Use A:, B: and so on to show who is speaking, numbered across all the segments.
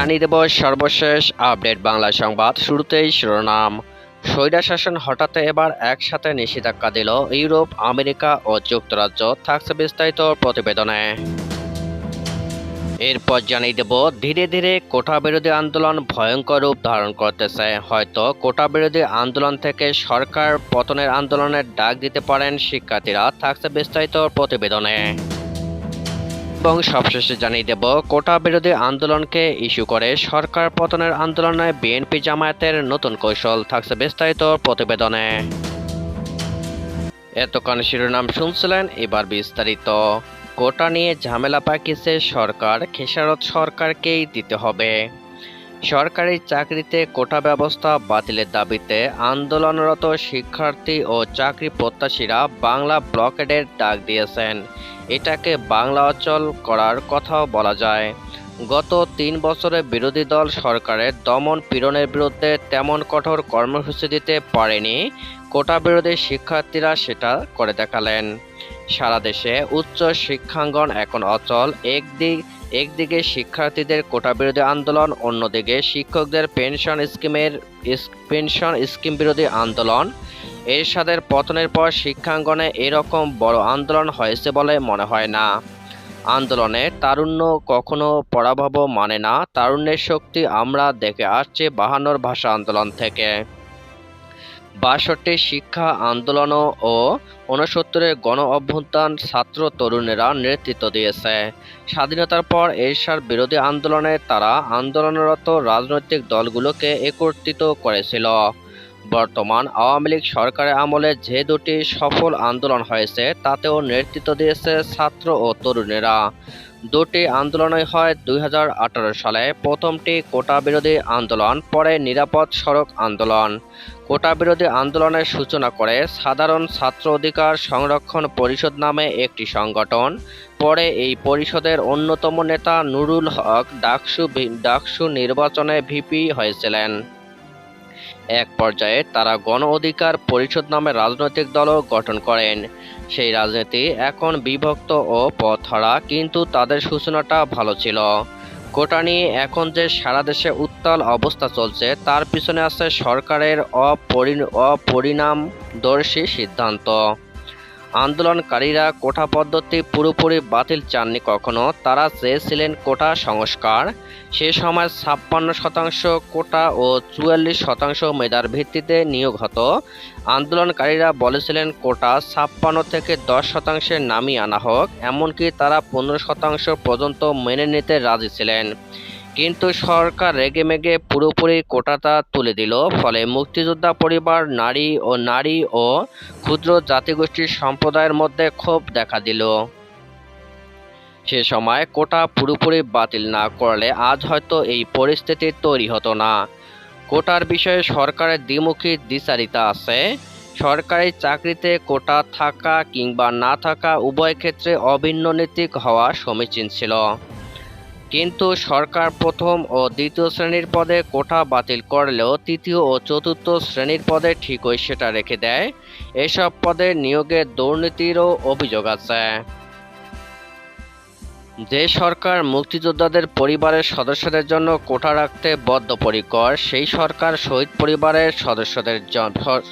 A: জানিয়ে দেব সর্বশেষ আপডেট বাংলা সংবাদ। শুরুতেই শিরোনাম। স্বৈরাশাসন হঠাৎ এবার একসাথে নিষেধাজ্ঞা দিল ইউরোপ, আমেরিকা ও যুক্তরাজ্য। থাকছে বিস্তারিত প্রতিবেদনে। এরপর জানিয়ে দেব, ধীরে ধীরে কোটা বিরোধী আন্দোলন ভয়ঙ্কর রূপ ধারণ করতেছে। হয়তো কোটা বিরোধী আন্দোলন থেকে সরকার পতনের আন্দোলনের ডাক দিতে পারেন শিক্ষার্থীরা। থাকছে বিস্তারিত প্রতিবেদনে। এবং সবশেষে জানিয়ে দেব, কোটা বিরোধী আন্দোলনকে ইস্যু করে সরকার পতনের আন্দোলনে বিএনপি জামায়াতের নতুন কৌশল থাকছে বিস্তারিত প্রতিবেদনে। এতক্ষণ শিরোনাম শুনছিলেন, এবার বিস্তারিত। কোটা নিয়ে ঝামেলা পাকিয়েছে সরকার, খেসারত সরকারকেই দিতে হবে। সরকারি চাকরিতে কোটা ব্যবস্থা বাতিলের দাবিতে আন্দোলনরত শিক্ষার্থী ও চাকরি প্রত্যাশীরা বাংলা ব্লকেডের ডাক দিয়েছেন। এটাকে বাংলা অচল করার কথাও বলা যায়। গত তিন বছরে বিরোধী দল সরকারের দমন পীড়নের বিরুদ্ধে তেমন কঠোর কর্মসূচি দিতে পারেনি, কোটা বিরোধী শিক্ষার্থীরা সেটা করে দেখালেন। সারা দেশে উচ্চ শিক্ষাঙ্গন এখন অচল, একদিক একদিকে শিক্ষার্থীদের কোটা বিরোধী আন্দোলন, অন্যদিকে শিক্ষকদের পেনশন স্কিমের পেনশন স্কিম বিরোধী আন্দোলন। এরশাদের পতনের পর শিক্ষাঙ্গনে এরকম বড় আন্দোলন হয়েছে বলে মনে হয় না। আন্দোলনে তারুণ্য কখনো পরাভব মানে না, তারুণ্যের শক্তি আমরা দেখে আসছি বাহান্নর ভাষা আন্দোলন থেকে। বাষট্টি শিক্ষা আন্দোলন ও ঊনসত্তরের গণ অভ্যুত্থান ছাত্র তরুণেরা নেতৃত্ব দিয়েছে। স্বাধীনতার পর এরশার বিরোধী আন্দোলনে তারা আন্দোলনরত রাজনৈতিক দলগুলোকে একত্রিত করেছিল। বর্তমান আওয়ামী লীগ সরকারের আমলে যে দুটি সফল আন্দোলন হয়েছে, তাতেও নেতৃত্ব দিয়েছে ছাত্র ও তরুণেরা। দুটি আন্দোলনই হয় দুই হাজার আঠেরো সালে। প্রথমটি কোটা বিরোধী আন্দোলন, পরে নিরাপদ সড়ক আন্দোলন। কোটা বিরোধী আন্দোলনের সূচনা করে সাধারণ ছাত্র অধিকার সংরক্ষণ পরিষদ নামে একটি সংগঠন। পরে এই পরিষদের অন্যতম নেতা নুরুল হক ডাকসু ডাকসু নির্বাচনে ভিপি হয়েছিলেন। এক পর্যায়ে তারা গণ অধিকার পরিষদ নামে রাজনৈতিক দলও গঠন করেন। সেই রাজনীতি এখন বিভক্ত ও পথহারা কিন্তু তাদের সূচনাটা ভালো ছিল। কোটা নিয়ে এখন যে সারা দেশে উত্তাল অবস্থা চলছে, তার পিছনে আছে সরকারের অপরি অপরিণামদর্শী সিদ্ধান্ত। আন্দোলনকারীরা কোটা পদ্ধতি পুরোপুরি বাতিল চাননি কখনো। তারা চেয়েছিলেন কোটা সংস্কার। সে সময় ছাপ্পান্ন শতাংশ কোটা ও চুয়াল্লিশ শতাংশ মেধার ভিত্তিতে নিয়োগ হতো। আন্দোলনকারীরা বলেছিলেন কোটা ছাপ্পান্ন থেকে দশ শতাংশে নামিয়ে আনা হোক। এমনকি তারা পনেরো শতাংশ পর্যন্ত মেনে নিতে রাজি ছিলেন। কিন্তু সরকার রেগেমেগে পুরোপুরি কোটাটা তুলে দিল। ফলে মুক্তিযোদ্ধা পরিবার, নারী ও নারী ও ক্ষুদ্র জাতিগোষ্ঠীর সম্প্রদায়ের মধ্যে ক্ষোভ দেখা দিল। সে সময় কোটা পুরোপুরি বাতিল না করলে আজ হয়তো এই পরিস্থিতি তৈরি হতো না। কোটার বিষয়ে সরকারের দ্বিমুখী দ্বিচারিতা আছে। সরকারি চাকরিতে কোটা থাকা কিংবা না থাকা উভয় ক্ষেত্রে অভিন্ন নীতিক হওয়া সমীচীন ছিল। কিন্তু সরকার প্রথম ও দ্বিতীয় শ্রেণির পদে কোটা বাতিল করলেও তৃতীয় ও চতুর্থ শ্রেণির পদে ঠিকই সেটা রেখে দেয়। এসব পদে নিয়োগের দুর্নীতিরও অভিযোগ আছে। যে সরকার মুক্তিযোদ্ধাদের পরিবারের সদস্যদের জন্য কোটা রাখতে বদ্ধপরিকর, সেই সরকার শহীদ পরিবারের সদস্যদের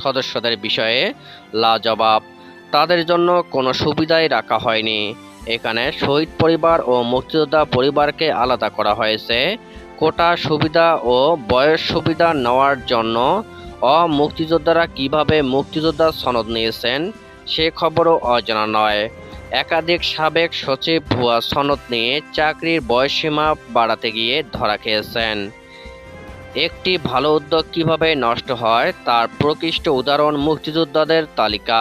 A: সদস্যদের বিষয়ে লাজবাব। তাদের জন্য কোনো সুবিধাই রাখা হয়নি। এখানে শহীদ পরিবার ও মুক্তিযোদ্ধা পরিবারকে আলাদা করা হয়েছে। কোটা সুবিধা ও বয়স সুবিধা নেওয়ার জন্য অমুক্তিযোদ্ধারা কীভাবে মুক্তিযোদ্ধা সনদ নিয়েছেন সে খবরও অজানা নয়। একাধিক সাবেক সচিব ভুয়া সনদ নিয়ে চাকরির বয়সসীমা বাড়াতে গিয়ে ধরা খেয়েছেন। একটি ভালো উদ্যোগ কীভাবে নষ্ট হয় তার প্রকৃষ্ট উদাহরণ মুক্তিযোদ্ধাদের তালিকা।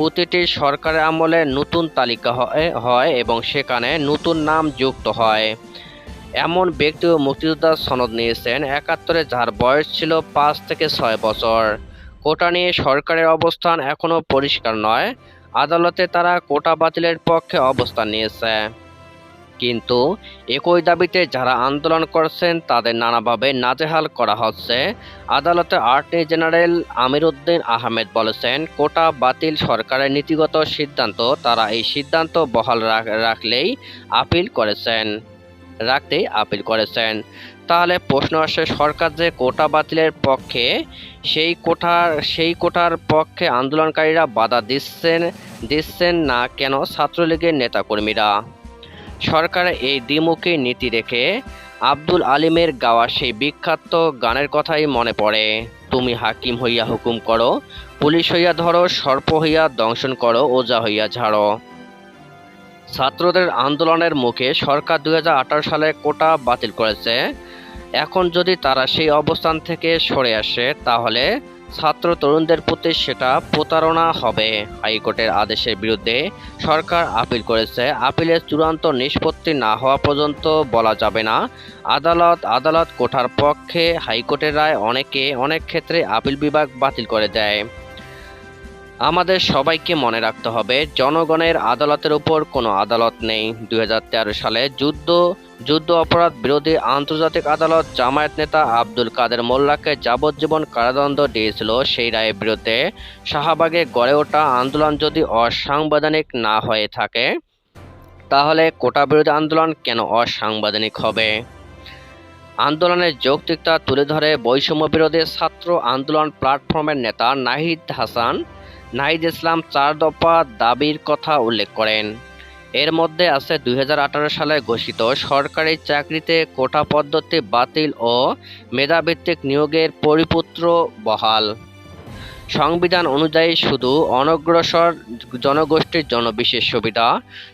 A: প্রতিটি সরকারের আমলে নতুন তালিকা হয় এবং সেখানে নতুন নাম যুক্ত হয়। এমন ব্যক্তি ও মুক্তিযোদ্ধার সনদ নিয়েছেন একাত্তরে, যার বয়স ছিল পাঁচ থেকে ছয় বছর। কোটা নিয়ে সরকারের অবস্থান এখনও পরিষ্কার নয়। আদালতে তারা কোটা বাতিলের পক্ষে অবস্থান নিয়েছে। কিন্তু একই দাবিতে যারা আন্দোলন করছেন, তাদের নানাভাবে নাজেহাল করা হচ্ছে। আদালতে অ্যাটর্নি জেনারেল আমির উদ্দিন আহমেদ বলেছেন, কোটা বাতিল সরকারের নীতিগত সিদ্ধান্ত, তারা এই সিদ্ধান্ত বহাল রাখলেই আপিল করেছেন। রাখতেই আপিল করেছেন। তাহলে প্রশ্ন আসে, সরকার যে কোটা বাতিলের পক্ষে, সেই কোটার সেই কোটার পক্ষে আন্দোলনকারীরা বাধা দিচ্ছেন দিচ্ছেন না কেন ছাত্রলীগের নেতাকর্মীরা? সরকারের এই দ্বিমুখী নীতি রেখে আব্দুল আলিমের গাওয়া সেই বিখ্যাত গানের কথাই মনে পড়ে। তুমি হাকিম হইয়া হুকুম করো, পুলিশ হইয়া ধরো, সর্প হইয়া দংশন করো, ওজা হইয়া ঝাড়ো। ছাত্রদের আন্দোলনের মুখে সরকার দুই হাজার আঠারো সালে কোটা বাতিল করেছে। এখন যদি তারা সেই অবস্থান থেকে সরে আসে, তাহলে ছাত্র তরুণদের প্রতি সেটা প্রতারণা হবে। হাইকোর্টের আদেশের বিরুদ্ধে সরকার আপিল করেছে। আপিলের চূড়ান্ত নিষ্পত্তি না হওয়া পর্যন্ত বলা যাবে না। আদালত আদালত কোঠার পক্ষে হাইকোর্টের রায় অনেকে অনেক ক্ষেত্রে আপিল বিভাগ বাতিল করে দেয়। আমাদের সবাইকে মনে রাখতে হবে, জনগণের আদালতের উপর কোনো আদালত নেই। দু হাজার তেরো সালে যুদ্ধ যুদ্ধ অপরাধ বিরোধী আন্তর্জাতিক আদালত জামায়াত নেতা আব্দুল কাদের মোল্লাকে যাবজ্জীবন কারাদণ্ড দিয়েছিল। সেই রায়ের বিরুদ্ধে শাহবাগে গড়ে ওঠা আন্দোলন যদি অসাংবিধানিক না হয়ে থাকে, তাহলে কোটা বিরোধী আন্দোলন কেন অসাংবিধানিক হবে? আন্দোলনের যৌক্তিকতা তুলে ধরে বৈষম্য বিরোধী ছাত্র আন্দোলন প্ল্যাটফর্মের নেতা নাহিদ হাসান নাহিদ ইসলাম চার দফা দাবির কথা উল্লেখ করেন। এর মধ্যে আছে দুই হাজার আঠারো সালে ঘোষিত সরকারি চাকরিতে কোটা পদ্ধতি বাতিল ও মেধাভিত্তিক নিয়োগের পরিপুত্র বহাল। সংবিধান অনুযায়ী শুধু অনগ্রসর জনগোষ্ঠীর জন্য বিশেষ সুবিধা,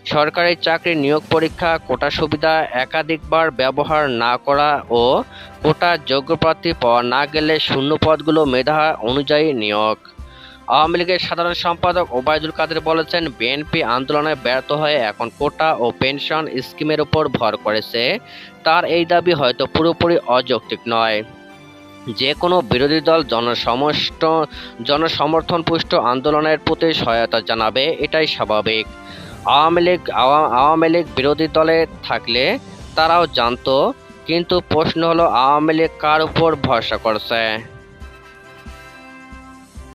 A: সরকারি চাকরি নিয়োগ পরীক্ষা, কোটা সুবিধা একাধিকবার ব্যবহার না করা ও কোটা যোগ্য প্রার্থী পাওয়া না গেলে শূন্য পদগুলো মেধা অনুযায়ী নিয়োগ। আওয়ামী লীগের সাধারণ সম্পাদক ওবায়দুল কাদের বলেছেন, বিএনপি আন্দোলনে ব্যর্থ হয়ে এখন কোটা ও পেনশন স্কিমের উপর ভর করেছে। তার এই দাবি হয়তো পুরোপুরি অযৌক্তিক নয়। যে কোনো বিরোধী দল জনসমষ্ট জনসমর্থন পুষ্ট আন্দোলনের প্রতি সহায়তা জানাবে, এটাই স্বাভাবিক। আওয়ামী লীগ আওয়ামী লীগ বিরোধী দলে থাকলে তারাও জানতো, কিন্তু প্রশ্ন হলো আওয়ামী লীগ কার উপর ভরসা করছে?